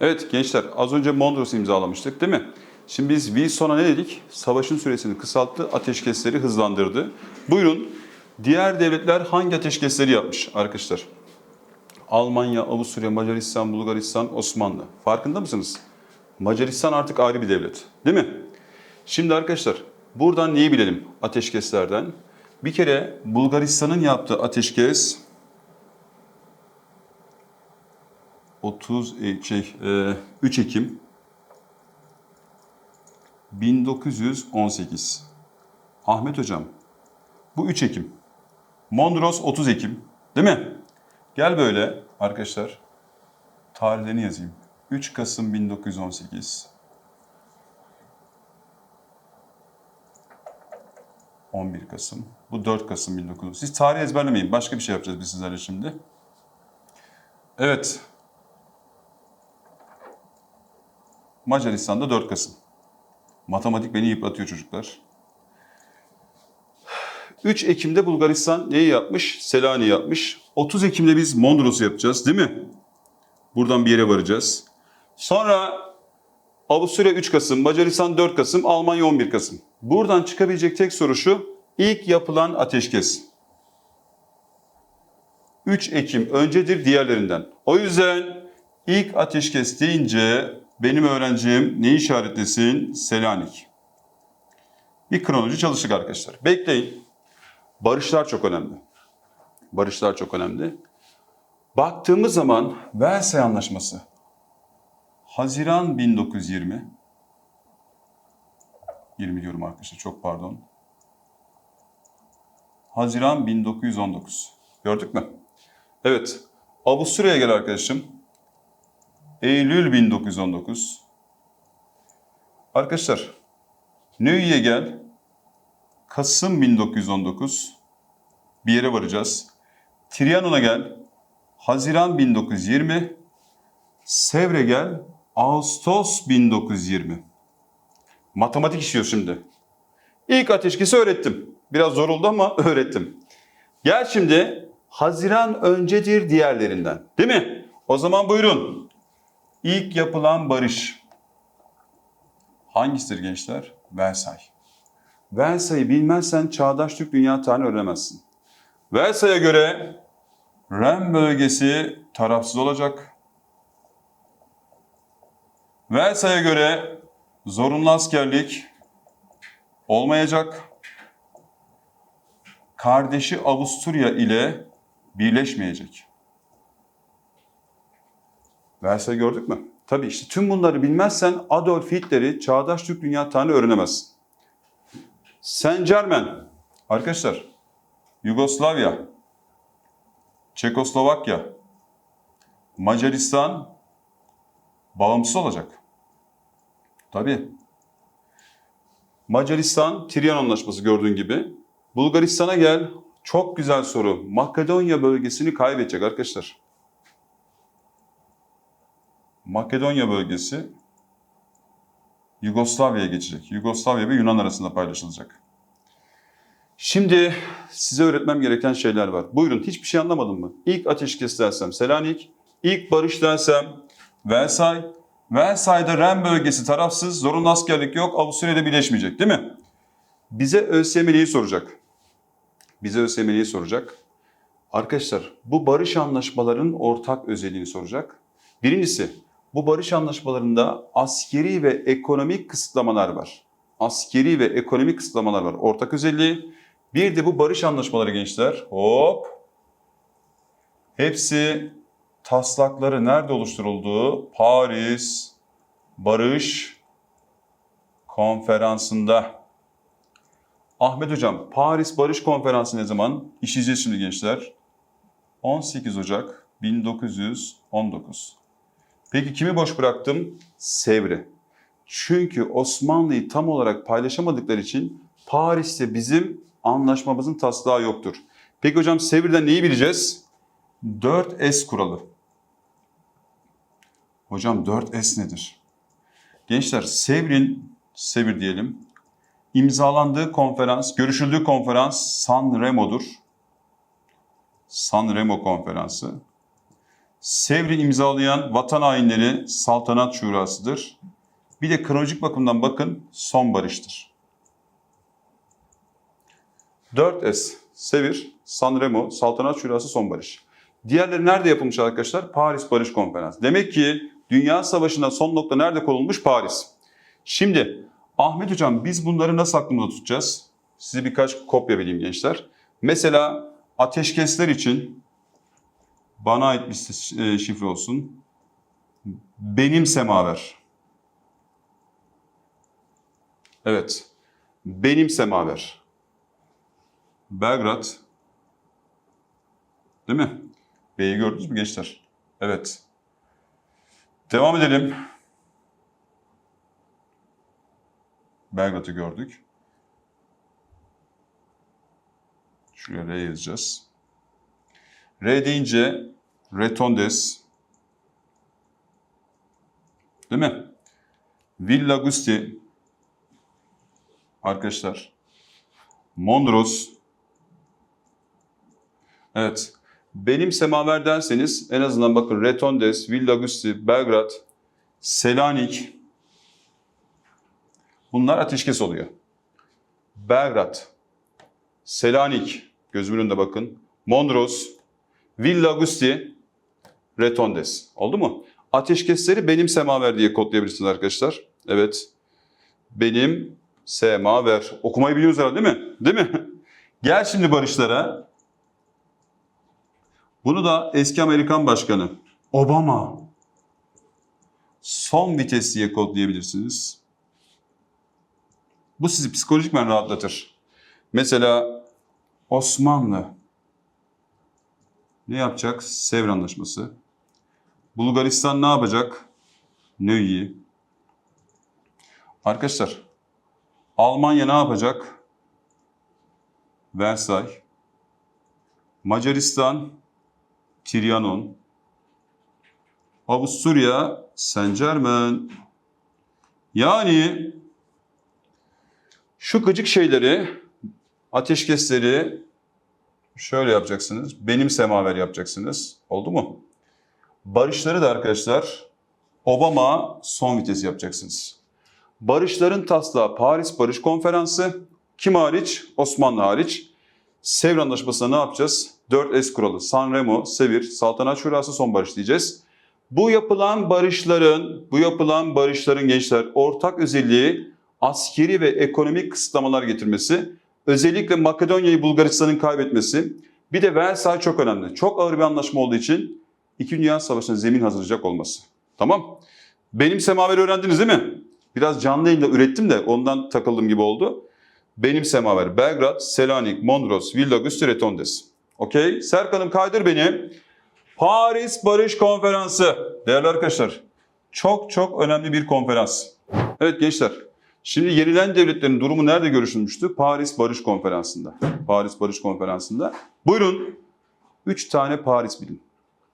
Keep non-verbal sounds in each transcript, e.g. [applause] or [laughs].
Evet gençler az önce Mondros imzalamıştık değil mi? Şimdi biz Wilson'a ne dedik? Savaşın süresini kısalttı, ateşkesleri hızlandırdı. Buyurun diğer devletler hangi ateşkesleri yapmış arkadaşlar? Almanya, Avusturya, Macaristan, Bulgaristan, Osmanlı. Farkında mısınız? Macaristan artık ayrı bir devlet değil mi? Şimdi arkadaşlar buradan neyi bilelim ateşkeslerden? Bir kere Bulgaristan'ın yaptığı ateşkes 30 e, şey e, 3 Ekim 1918. Ahmet hocam bu 3 Ekim. Mondros 30 Ekim değil mi? Gel böyle arkadaşlar tarihlerini yazayım. 3 Kasım 1918 11 Kasım. Bu 4 Kasım 1918. Siz tarih ezberlemeyin. Başka bir şey yapacağız biz sizlerle şimdi. Evet. Macaristan'da 4 Kasım. Matematik beni yıpratıyor çocuklar. 3 Ekim'de Bulgaristan neyi yapmış? Selanik yapmış. 30 Ekim'de biz Mondros'u yapacağız değil mi? Buradan bir yere varacağız. Sonra Avusturya 3 Kasım, Macaristan 4 Kasım, Almanya 11 Kasım. Buradan çıkabilecek tek soru şu. İlk yapılan ateşkes. 3 Ekim öncedir diğerlerinden. O yüzden ilk ateşkes deyince benim öğrencim ne işaretlesin? Selanik. Bir kronoloji çalıştık arkadaşlar. Bekleyin. Barışlar çok önemli. Barışlar çok önemli. Baktığımız zaman Versay Anlaşması. Haziran 1920. 20 diyorum arkadaşlar çok pardon. Haziran 1919. Gördük mü? Evet. Avusturya'ya gel arkadaşım. Eylül 1919. Arkadaşlar, Nöy'ye gel. Kasım 1919. Bir yere varacağız. Trianon'a gel. Haziran 1920. Sevre gel. Ağustos 1920. Matematik işliyor şimdi. İlk ateşkesi öğrettim. Biraz zor oldu ama [laughs] öğrettim. Gel şimdi Haziran öncedir diğerlerinden. Değil mi? O zaman buyurun. İlk yapılan barış. Hangisidir gençler? Versay. Versay'ı bilmezsen çağdaş Türk dünya tarihini öğrenemezsin. Versay'a göre Ren bölgesi tarafsız olacak. Versay'a göre zorunlu askerlik olmayacak. Kardeşi Avusturya ile birleşmeyecek. Versay gördük mü? Tabii işte tüm bunları bilmezsen Adolf Hitler'i çağdaş Türk dünya tarihini öğrenemezsin. Saint Germain, arkadaşlar, Yugoslavya, Çekoslovakya, Macaristan bağımsız olacak. Tabii. Macaristan, Trianon Anlaşması gördüğün gibi. Bulgaristan'a gel. Çok güzel soru. Makedonya bölgesini kaybedecek arkadaşlar. Makedonya bölgesi Yugoslavya'ya geçecek. Yugoslavya ve Yunan arasında paylaşılacak. Şimdi size öğretmem gereken şeyler var. Buyurun hiçbir şey anlamadın mı? İlk ateşkes dersem Selanik, ilk barış dersem Versay. Versay'da Ren bölgesi tarafsız, zorunlu askerlik yok, Avusturya'da birleşmeyecek değil mi? Bize ÖSYM'liyi soracak. Bize ÖSYM'liyi soracak. Arkadaşlar bu barış anlaşmalarının ortak özelliğini soracak. Birincisi bu barış anlaşmalarında askeri ve ekonomik kısıtlamalar var. Askeri ve ekonomik kısıtlamalar var. Ortak özelliği. Bir de bu barış anlaşmaları gençler. Hop. Hepsi taslakları nerede oluşturuldu? Paris Barış Konferansı'nda. Ahmet Hocam, Paris Barış Konferansı ne zaman? İşleyeceğiz şimdi gençler. 18 Ocak 1919. Peki kimi boş bıraktım? Sevri. Çünkü Osmanlı'yı tam olarak paylaşamadıkları için Paris'te bizim anlaşmamızın taslağı yoktur. Peki hocam Sevr'den neyi bileceğiz? 4S kuralı. Hocam 4S nedir? Gençler Sevr'in, Sevr diyelim, imzalandığı konferans, görüşüldüğü konferans San Remo'dur. San Remo konferansı. Sevr'i imzalayan vatan hainleri saltanat şurasıdır. Bir de kronolojik bakımdan bakın son barıştır. 4S, Sevir, Sanremo, Saltanat Şurası Son Barış. Diğerleri nerede yapılmış arkadaşlar? Paris Barış Konferansı. Demek ki Dünya Savaşı'nda son nokta nerede konulmuş? Paris. Şimdi Ahmet Hocam biz bunları nasıl aklımızda tutacağız? Size birkaç kopya vereyim gençler. Mesela ateşkesler için bana ait bir e, şifre olsun. Benim semaver. Evet. Benim semaver. Belgrad. Değil mi? B'yi gördünüz mü gençler? Evet. Devam edelim. Belgrad'ı gördük. Şuraya R yazacağız. R deyince Retondes. Değil mi? Villa Gusti. Arkadaşlar. Mondros. Evet. Benim semaver derseniz en azından bakın Retondes, Villa Gusti, Belgrad, Selanik. Bunlar ateşkes oluyor. Belgrad, Selanik, gözümün önünde bakın. Mondros, Villa Gusti, Retondes. Oldu mu? Ateşkesleri benim semaver diye kodlayabilirsiniz arkadaşlar. Evet. Benim semaver. Okumayı biliyorsunuz herhalde değil mi? Değil mi? [laughs] Gel şimdi barışlara. Bunu da eski Amerikan Başkanı Obama son vites diye kodlayabilirsiniz. Bu sizi psikolojikmen rahatlatır. Mesela Osmanlı ne yapacak? Sevr Anlaşması. Bulgaristan ne yapacak? Nöyi. Arkadaşlar Almanya ne yapacak? Versay. Macaristan Trianon. Avusturya Saint Germain. Yani şu gıcık şeyleri, ateşkesleri şöyle yapacaksınız. Benim semaver yapacaksınız. Oldu mu? Barışları da arkadaşlar Obama son vitesi yapacaksınız. Barışların taslağı Paris Barış Konferansı. Kim hariç? Osmanlı hariç. Sevr Anlaşması'na ne yapacağız? 4S kuralı, Sanremo, Sevir, Saltanat Şurası son barış diyeceğiz. Bu yapılan barışların, bu yapılan barışların gençler ortak özelliği askeri ve ekonomik kısıtlamalar getirmesi, özellikle Makedonya'yı Bulgaristan'ın kaybetmesi, bir de Versay çok önemli. Çok ağır bir anlaşma olduğu için İki Dünya Savaşı'na zemin hazırlayacak olması. Tamam. Benim semaveri öğrendiniz değil mi? Biraz canlı yayında ürettim de ondan takıldım gibi oldu. Benim semaver Belgrad, Selanik, Mondros, Villa Gusti, Retondes. Okey. Serkan'ım kaydır beni. Paris Barış Konferansı. Değerli arkadaşlar, çok çok önemli bir konferans. Evet gençler, şimdi yenilen devletlerin durumu nerede görüşülmüştü? Paris Barış Konferansı'nda. Paris Barış Konferansı'nda. Buyurun, üç tane Paris bilin.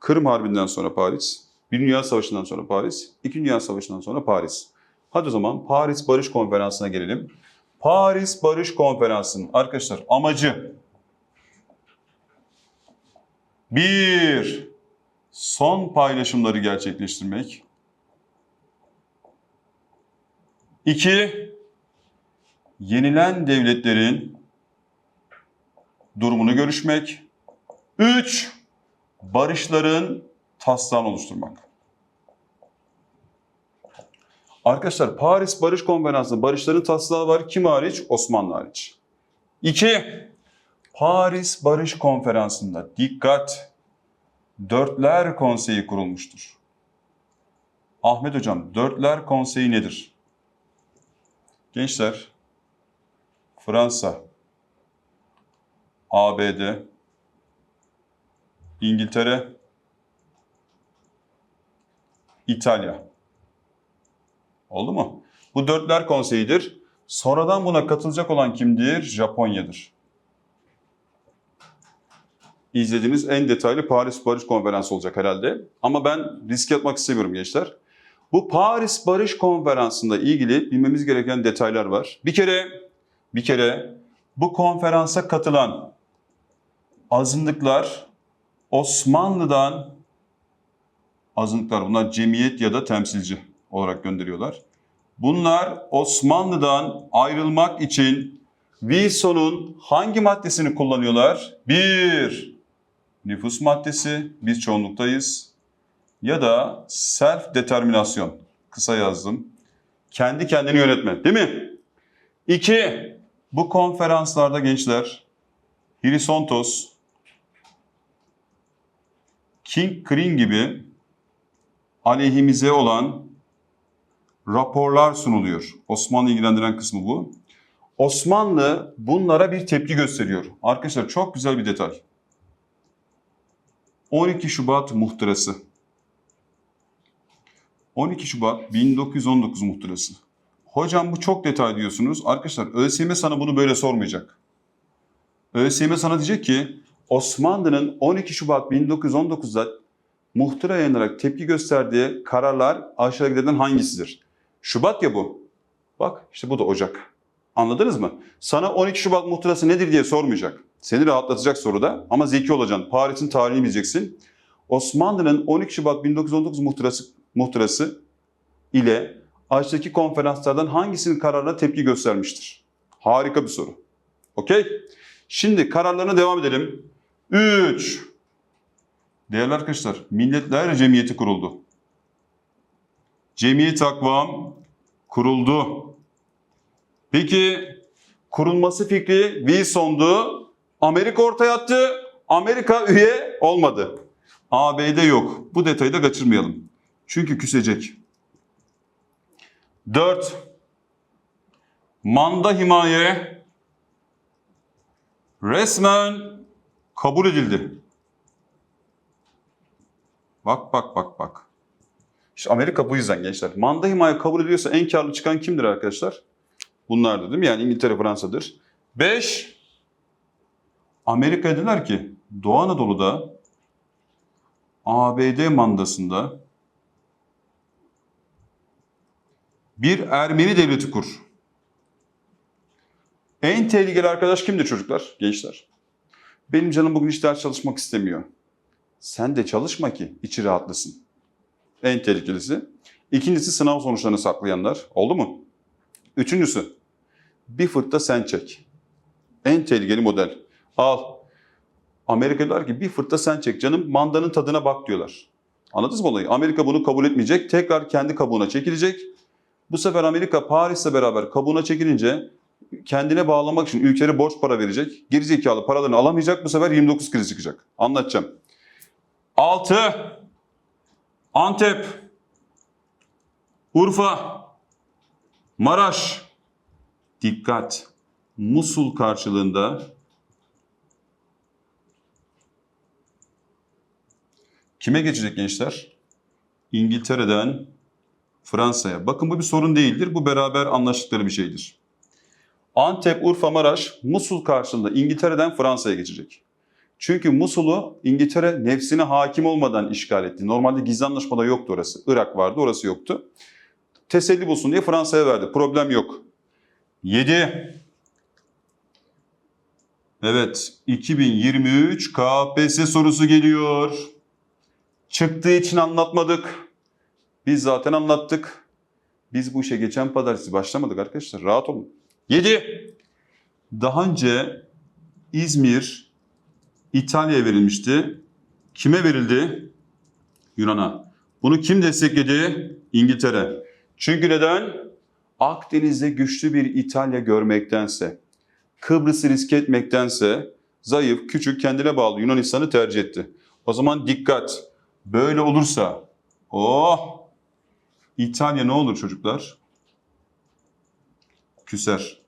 Kırım Harbi'nden sonra Paris, Bir Dünya Savaşı'ndan sonra Paris, İki Dünya Savaşı'ndan sonra Paris. Hadi o zaman Paris Barış Konferansı'na gelelim. Paris Barış Konferansı'nın arkadaşlar amacı bir, son paylaşımları gerçekleştirmek. İki, yenilen devletlerin durumunu görüşmek. Üç, barışların taslağını oluşturmak. Arkadaşlar Paris Barış Konferansı'nda barışların taslağı var. Kim hariç? Osmanlı hariç. İki, Paris Barış Konferansı'nda dikkat Dörtler Konseyi kurulmuştur. Ahmet Hocam, Dörtler Konseyi nedir? Gençler, Fransa, ABD, İngiltere, İtalya. Oldu mu? Bu Dörtler Konseyi'dir. Sonradan buna katılacak olan kimdir? Japonya'dır. İzlediğiniz en detaylı Paris Barış Konferansı olacak herhalde. Ama ben risk atmak istemiyorum gençler. Bu Paris Barış Konferansı'nda ilgili bilmemiz gereken detaylar var. Bir kere bir kere bu konferansa katılan azınlıklar Osmanlı'dan azınlıklar bunlar cemiyet ya da temsilci olarak gönderiyorlar. Bunlar Osmanlı'dan ayrılmak için Wilson'un hangi maddesini kullanıyorlar? Bir, nüfus maddesi, biz çoğunluktayız. Ya da self determinasyon, kısa yazdım. Kendi kendini yönetme, değil mi? İki, bu konferanslarda gençler, Hrisontos, King Green gibi aleyhimize olan raporlar sunuluyor. Osmanlı ilgilendiren kısmı bu. Osmanlı bunlara bir tepki gösteriyor. Arkadaşlar çok güzel bir detay. 12 Şubat muhtırası. 12 Şubat 1919 muhtırası. Hocam bu çok detay diyorsunuz. Arkadaşlar ÖSYM sana bunu böyle sormayacak. ÖSYM sana diyecek ki Osmanlı'nın 12 Şubat 1919'da muhtıra yayınlarak tepki gösterdiği kararlar aşağıdakilerden hangisidir? Şubat ya bu. Bak işte bu da Ocak. Anladınız mı? Sana 12 Şubat muhtırası nedir diye sormayacak. Seni rahatlatacak soruda ama zeki olacaksın. Paris'in tarihini bileceksin. Osmanlı'nın 12 Şubat 1919 muhtırası, muhtırası ile aşağıdaki konferanslardan hangisinin kararına tepki göstermiştir? Harika bir soru. Okey? Şimdi kararlarına devam edelim. 3. Değerli arkadaşlar, Milletler Cemiyeti kuruldu. Cemiyet Akvam kuruldu. Peki kurulması fikri Wilson'du. Amerika ortaya attı. Amerika üye olmadı. ABD yok. Bu detayı da kaçırmayalım. Çünkü küsecek. 4. Manda himaye resmen kabul edildi. Bak bak bak bak. İşte Amerika bu yüzden gençler. Manda himaye kabul ediyorsa en karlı çıkan kimdir arkadaşlar? Bunlardır değil mi? Yani İngiltere, Fransa'dır. 5. Amerika dediler ki Doğu Anadolu'da ABD mandasında bir Ermeni devleti kur. En tehlikeli arkadaş kimdir çocuklar, gençler? Benim canım bugün hiç ders çalışmak istemiyor. Sen de çalışma ki içi rahatlasın. En tehlikelisi. İkincisi sınav sonuçlarını saklayanlar. Oldu mu? Üçüncüsü bir fırtta sen çek. En tehlikeli model. Al. Amerika diyorlar ki bir fırtta sen çek canım mandanın tadına bak diyorlar. Anladınız mı olayı? Amerika bunu kabul etmeyecek. Tekrar kendi kabuğuna çekilecek. Bu sefer Amerika Paris'le beraber kabuğuna çekilince kendine bağlamak için ülkeleri borç para verecek. Gerizekalı paralarını alamayacak. Bu sefer 29 krizi çıkacak. Anlatacağım. 6. Antep. Urfa. Maraş. Dikkat. Musul karşılığında kime geçecek gençler? İngiltere'den Fransa'ya. Bakın bu bir sorun değildir. Bu beraber anlaştıkları bir şeydir. Antep, Urfa, Maraş, Musul karşılığında İngiltere'den Fransa'ya geçecek. Çünkü Musul'u İngiltere nefsine hakim olmadan işgal etti. Normalde gizli anlaşmada yoktu orası. Irak vardı, orası yoktu. Teselli bulsun diye Fransa'ya verdi. Problem yok. 7. Evet, 2023 KPSS sorusu geliyor. Çıktığı için anlatmadık. Biz zaten anlattık. Biz bu işe geçen pazartesi başlamadık arkadaşlar. Rahat olun. 7. Daha önce İzmir İtalya'ya verilmişti. Kime verildi? Yunan'a. Bunu kim destekledi? İngiltere. Çünkü neden? Akdeniz'de güçlü bir İtalya görmektense, Kıbrıs'ı riske etmektense zayıf, küçük, kendine bağlı Yunanistan'ı tercih etti. O zaman dikkat. Böyle olursa, oh! İtalya ne olur çocuklar? Küser.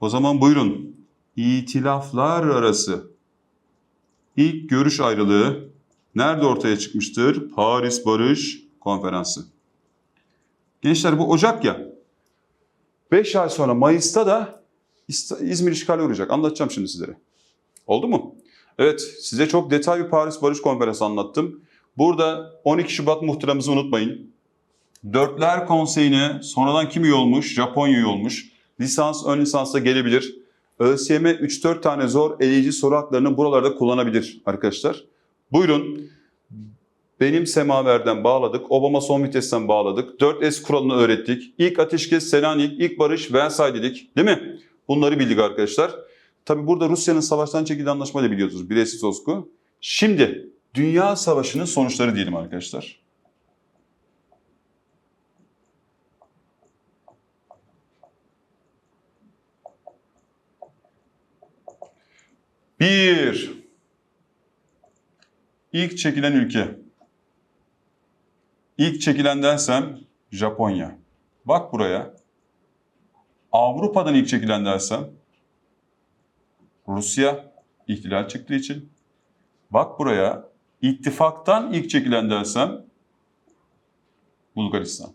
O zaman buyurun. İtilaflar arası ilk görüş ayrılığı nerede ortaya çıkmıştır? Paris Barış Konferansı. Gençler bu Ocak ya. 5 ay sonra Mayıs'ta da İzmir işgali uğrayacak. Anlatacağım şimdi sizlere. Oldu mu? Evet, size çok detaylı Paris Barış Konferansı anlattım. Burada 12 Şubat muhtıramızı unutmayın. Dörtler Konseyi'ne sonradan kim üye? Japonya üye. Lisans, ön lisans da gelebilir. ÖSYM 3-4 tane zor eleyici soru haklarını buralarda kullanabilir arkadaşlar. Buyurun. benim semaverden bağladık. Obama son vitesten bağladık. 4S kuralını öğrettik. İlk ateşkes Selanik, ilk barış Versailles dedik. Değil mi? Bunları bildik arkadaşlar. Tabi burada Rusya'nın savaştan çekildiği anlaşmayı da biliyorsunuz. Brest Sosku. Şimdi Dünya Savaşı'nın sonuçları diyelim arkadaşlar. Bir. İlk çekilen ülke. İlk çekilen dersem Japonya. Bak buraya. Avrupa'dan ilk çekilen dersem Rusya ihtilal çıktığı için. Bak buraya. İttifaktan ilk çekilen dersem Bulgaristan.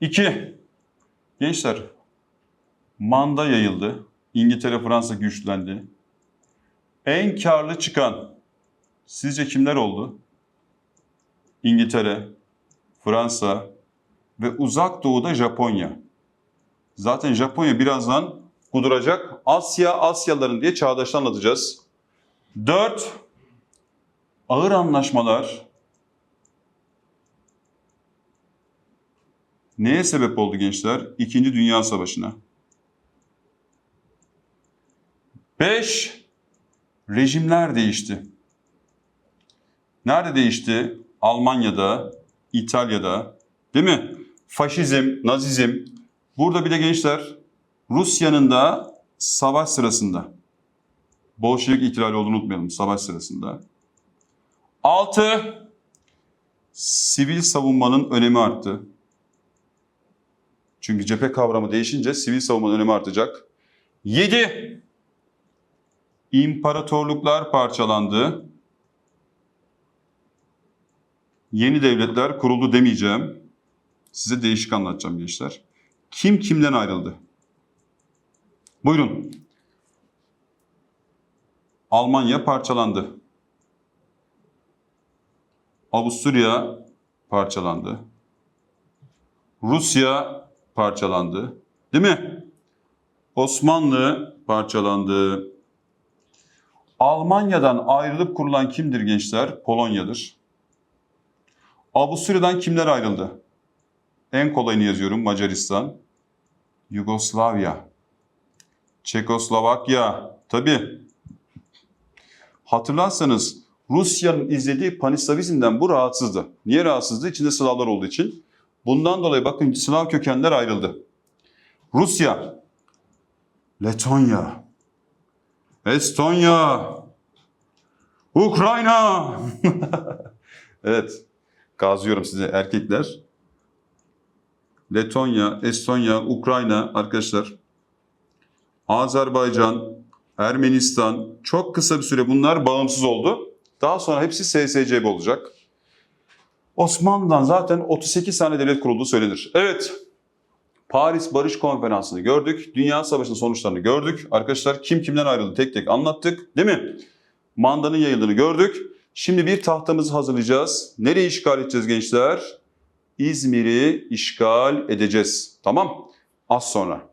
İki. Gençler manda yayıldı. İngiltere, Fransa güçlendi. En karlı çıkan sizce kimler oldu? İngiltere, Fransa ve uzak doğuda Japonya. Zaten Japonya birazdan kuduracak. Asya, Asyalıların diye çağdaşta anlatacağız. 4. Ağır anlaşmalar neye sebep oldu gençler? İkinci Dünya Savaşı'na. 5. Rejimler değişti. Nerede değişti? Almanya'da, İtalya'da, değil mi? Faşizm, Nazizm. Burada bir de gençler Rusya'nın da savaş sırasında Bolşevik ihtilali olduğunu unutmayalım savaş sırasında. 6. Sivil savunmanın önemi arttı. Çünkü cephe kavramı değişince sivil savunmanın önemi artacak. 7. İmparatorluklar parçalandı. Yeni devletler kuruldu demeyeceğim. Size değişik anlatacağım gençler. Kim kimden ayrıldı? Buyurun. Almanya parçalandı. Avusturya parçalandı. Rusya parçalandı. Değil mi? Osmanlı parçalandı. Almanya'dan ayrılıp kurulan kimdir gençler? Polonya'dır. Avusturya'dan kimler ayrıldı? En kolayını yazıyorum Macaristan. Yugoslavya. Çekoslovakya. Tabii. Hatırlarsanız Rusya'nın izlediği panislavizmden bu rahatsızdı. Niye rahatsızdı? İçinde Slavlar olduğu için. Bundan dolayı bakın Slav kökenler ayrıldı. Rusya, Letonya, Estonya, Ukrayna. [laughs] evet, gazlıyorum size erkekler. Letonya, Estonya, Ukrayna arkadaşlar. Azerbaycan, Ermenistan çok kısa bir süre bunlar bağımsız oldu. Daha sonra hepsi SSCB olacak. Osmanlı'dan zaten 38 tane devlet kurulduğu söylenir. Evet, Paris Barış Konferansı'nı gördük. Dünya Savaşı'nın sonuçlarını gördük. Arkadaşlar kim kimden ayrıldı tek tek anlattık değil mi? Mandanın yayıldığını gördük. Şimdi bir tahtamızı hazırlayacağız. Nereyi işgal edeceğiz gençler? İzmir'i işgal edeceğiz. Tamam? Az sonra.